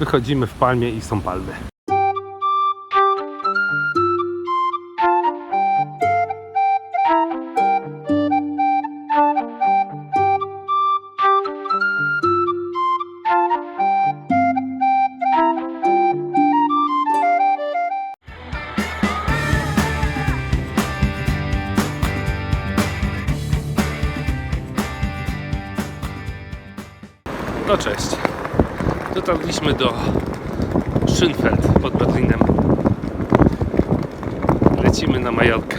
Wychodzimy w palmie i są palmy. No cześć. Dotarliśmy do Schönfeld pod Berlinem. Lecimy na Majorkę.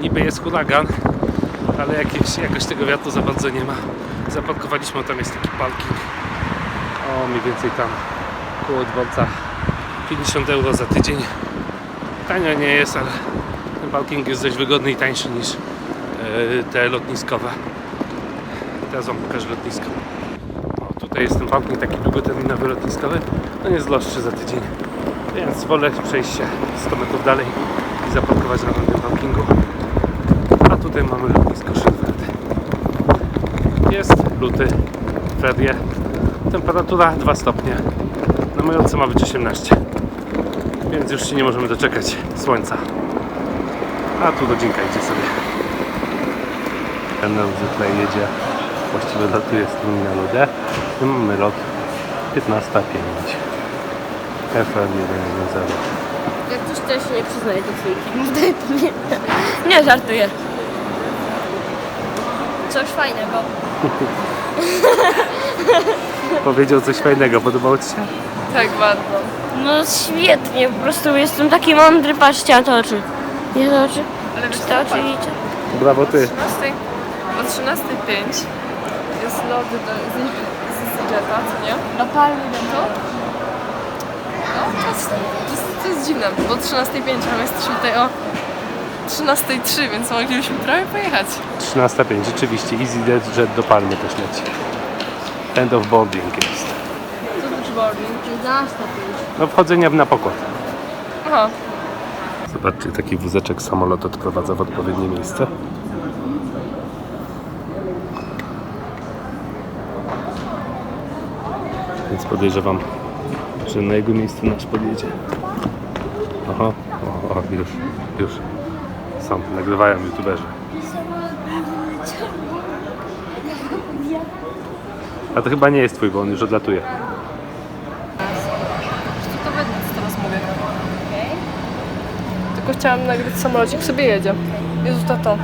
Niby jest huragan, ale jakieś, jakoś tego wiatru za bardzo nie ma. Zaparkowaliśmy, tam jest taki parking. O, mniej więcej tam koło dworca 50 euro za tydzień. Tanio nie jest, ale ten parking jest dość wygodny i tańszy niż e, te lotniskowe. Teraz Wam pokażę lotnisko. Tutaj jest ten parking taki długoterminowy lotniskowy. On jest droższy za tydzień. Więc wolę przejść się 100 metrów dalej i zaparkować na tym parkingu. A tutaj mamy lotnisko Schönfeld. Jest luty, ferie. Temperatura 2 stopnie. Na Majorce ma być 18. Więc już się nie możemy doczekać słońca. A tu rodzinka idzie sobie. Ten zwykle jedzie Właściwie latuje z terminalu D. My mamy lot 15.05. FR110. Jak coś to ja się nie przyznaję do trójki. Nie, nie żartuję. Coś fajnego. Powiedział coś fajnego, podobało Ci się? Tak bardzo. No świetnie, po prostu jestem taki mądry, patrzcie na te oczy. Nie te oczy? Ale Czy te oczy widzicie? Brawo Ty. o 13, o 13.05 jest lot do z, z Jetta, co nie? Do palmy To? No, to jest, to jest, to jest dziwne, bo o 13.05, a my jesteśmy tutaj o 13.03, więc moglibyśmy prawie pojechać. 13.05, rzeczywiście. EasyJet Jet do Palmy też leci. End of boarding jest. Co to boarding? 11 No wchodzenia na pokład. Aha, Zobaczcie, taki wózeczek samolot odprowadza w odpowiednie miejsce. Więc podejrzewam, że na jego miejscu nasz podjedzie. Aha, o, o, już, już. Są, nagrywają youtuberzy. A to chyba nie jest twój, bo on już odlatuje. to teraz mówię. Tylko chciałam nagrać samolocik, sobie jedzie. Jezu, tato.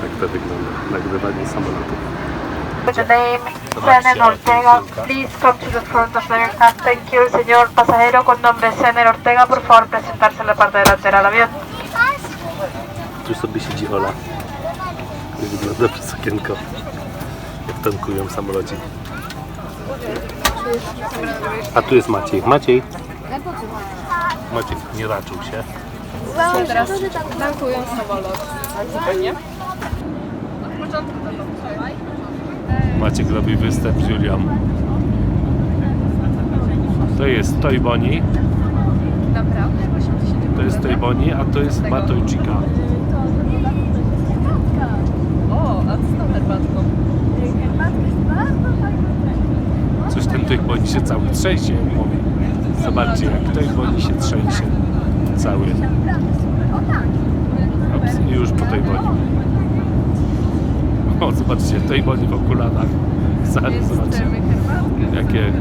Tak to wygląda, nagrywanie samolotów. With the name Sener Ortega, please come to the front of the aircraft. Thank you, señor pasajero con nombre Sener Ortega. Por favor, presentarse en la parte delantera del avión. Tu sobie siedzi Ola. I wygląda przez okienko. Jak tankują w samolocie. A tu jest Maciej. Maciej. Maciej nie raczył się. Teraz tankują samolot. Zupełnie. Maciek robi występ z Julią. To jest Toy Naprawdę? 80 to jest Toy Bonnie, a to jest Matojczyka. O, a co z tą herbatką? Coś ten Toy Bonnie się cały trzęsie, mówi. Zobaczcie, jak Toy Bonnie się trzęsie. Cały. Ops, i już po Toy Bonnie. O, zobaczcie, Toy Bonnie w okularach. Zaraz zobaczcie, jakie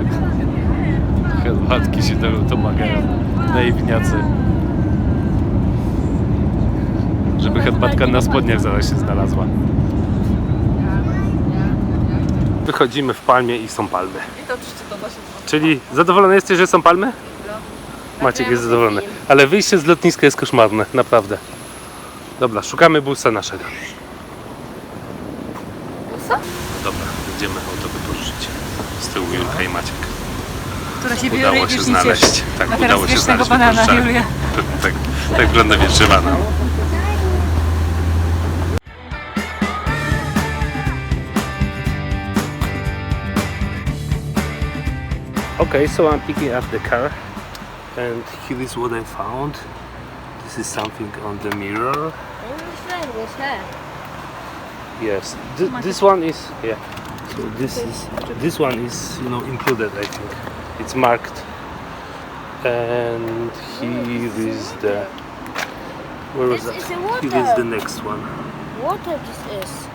herbatki się temu domagają. Naiwniacy. Żeby herbatka na spodniach zaraz się znalazła. Wychodzimy w palmie i są palmy. I to oczywiście to Czyli zadowolony jesteś, że są palmy? Maciek jest zadowolony. Ale wyjście z lotniska jest koszmarne, naprawdę. Dobra, szukamy busa naszego. Busa? Dobra, będziemy auto wypożyczyć. Z tyłu Julka i Maciek. która się Udało biorę się znaleźć. Tak, teraz udało się znaleźć. banana. Julia. Tak, tak wygląda wietrzywana. Okay, so I'm picking up the car and here is what I found. This is something on the mirror. Yes. Oh Th- this one is yeah. So this is this one is you know included. I think it's marked. And here is the. Where was This that? is Here is the next one. Water this is.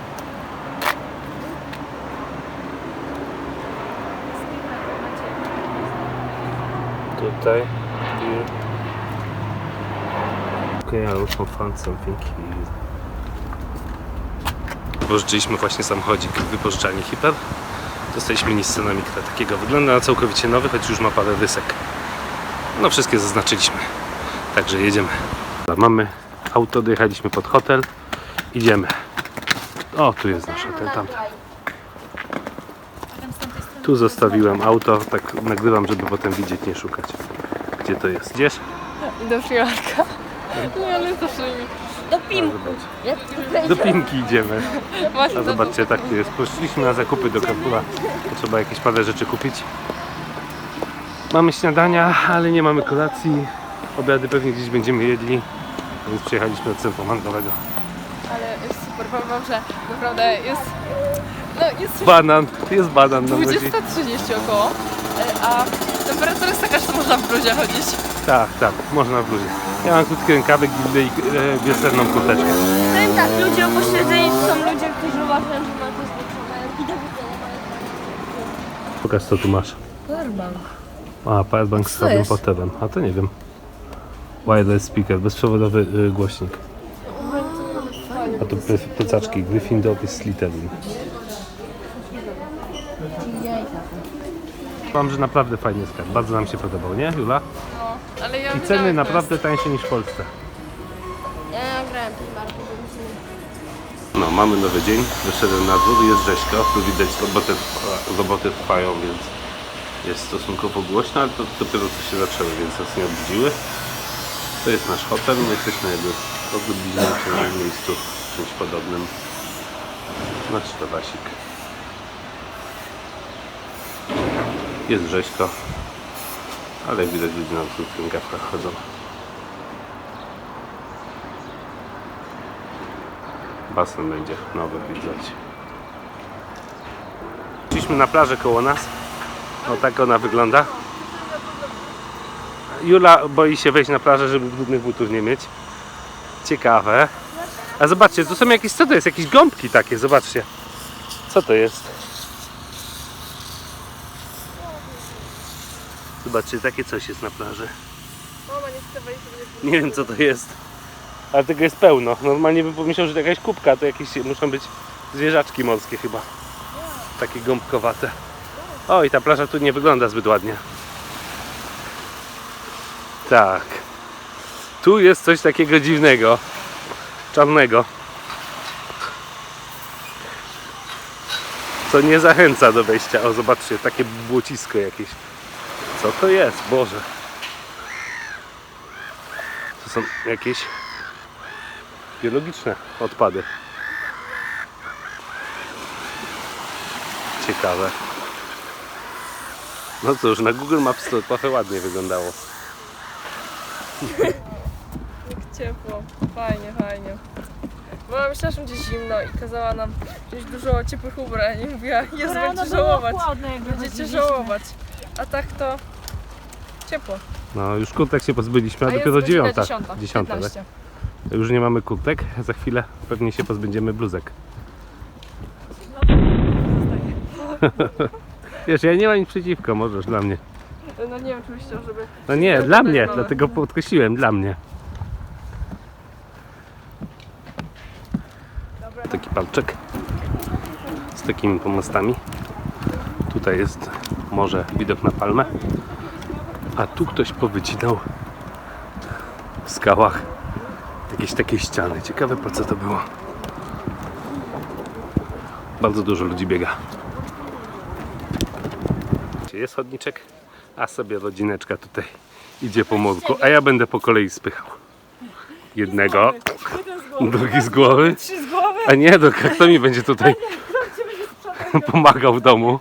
Tutaj. Here. Okay, I also found something here. Pożyczyliśmy właśnie samochodzik w wypożyczalni Hiper. Dostaliśmy Nissana Micra takiego. Wygląda na całkowicie nowy, choć już ma parę rysek. No wszystkie zaznaczyliśmy. Także jedziemy. Mamy auto, dojechaliśmy pod hotel. Idziemy. O, tu jest nasz hotel, tam. Tu zostawiłem auto, tak nagrywam, żeby potem widzieć, nie szukać. Gdzie to jest? Gdzieś? Do przyjarka. No ale zawsze mi... Do pimku. Do Pinki idziemy. A zobaczcie, tak tu jest. Poszliśmy na zakupy do bo Trzeba jakieś parę rzeczy kupić. Mamy śniadania, ale nie mamy kolacji. Obiady pewnie gdzieś będziemy jedli. Więc przyjechaliśmy do centrum handlowego. Ale jest super, powiem wam, że naprawdę jest... No jest Banan, jest banan na ludzi. 20.30 około, e, a temperatura jest taka, że można w bluzie chodzić. Tak, tak, można w bluzie. Ja mam krótkie rękawy, gildy i e, wiosenną kurteczkę. Powiem tak, ludzie opośledzeni to są ludzie, którzy uważają, że ma to widzenia. Pokaż co tu masz. Powerbank. A, powerbank z słabym jest? potewem. A to nie wiem. Wireless speaker, bezprzewodowy y, głośnik. A tu ple- plecaczki Gryffindor i Slytherin. Mam, że naprawdę fajny sklep. Bardzo nam się podobał, nie Jula? Ale ja I ceny naprawdę tańsze niż w Polsce. Ja grałem No, mamy nowy dzień, wyszedłem na dwór, jest rzeźko, tu widać roboty, trwa- roboty trwają, więc jest stosunkowo głośno, ale to dopiero co się zaczęły, więc nas nie obudziły. To jest nasz hotel, my jesteśmy jakby odrobinie czy na miejscu czymś podobnym. Nasz tarasik. Jest rzeźko, ale widać ludzie na krótkich rękawkach chodzą. Basen będzie nowy widać. Szliśmy na plażę koło nas. O tak ona wygląda. Jula boi się wejść na plażę, żeby brudnych butów nie mieć. Ciekawe. A zobaczcie, tu są jakieś, co to jest? Jakieś gąbki takie, zobaczcie. Co to jest? Zobaczcie, takie coś jest na plaży. Mama nie chce wejść, żeby Nie wiem co to jest. Ale tego jest pełno. Normalnie bym pomyślał, że to jakaś kubka, to jakieś muszą być zwierzaczki morskie chyba. Takie gąbkowate. O i ta plaża tu nie wygląda zbyt ładnie. Tak. Tu jest coś takiego dziwnego. Czarnego. Co nie zachęca do wejścia. O zobaczcie, takie błocisko jakieś. Co to jest? Boże. To są jakieś biologiczne odpady. Ciekawe. No cóż, na Google Maps to trochę ładnie wyglądało. ciepło. Fajnie, fajnie. Mama myślała, że będzie zimno i kazała nam wziąć dużo ciepłych ubrań i mówiła, Jezu, będziecie żałować. Będziecie żałować. A tak to ciepło. No już kurtek się pozbyliśmy, a, A dopiero dziewiąta. dziesiąta, Dziesiąta, tak? 15. Już nie mamy kurtek, za chwilę pewnie się pozbędziemy bluzek. Wiesz, ja nie mam nic przeciwko, możesz dla mnie. No nie myślał, żeby... No nie, dla mnie, mamy. dlatego podkreśliłem, dla mnie. Taki palczek z takimi pomostami. Tutaj jest morze, widok na palmę. A tu ktoś powycinał w skałach jakieś takie ściany. Ciekawe po co to było. Bardzo dużo ludzi biega. Jest chodniczek, a sobie rodzineczka tutaj idzie po murku, a ja będę po kolei spychał. Jednego, drugi z głowy, Trzy z głowy? a nie, to kto mi będzie tutaj pomagał w domu.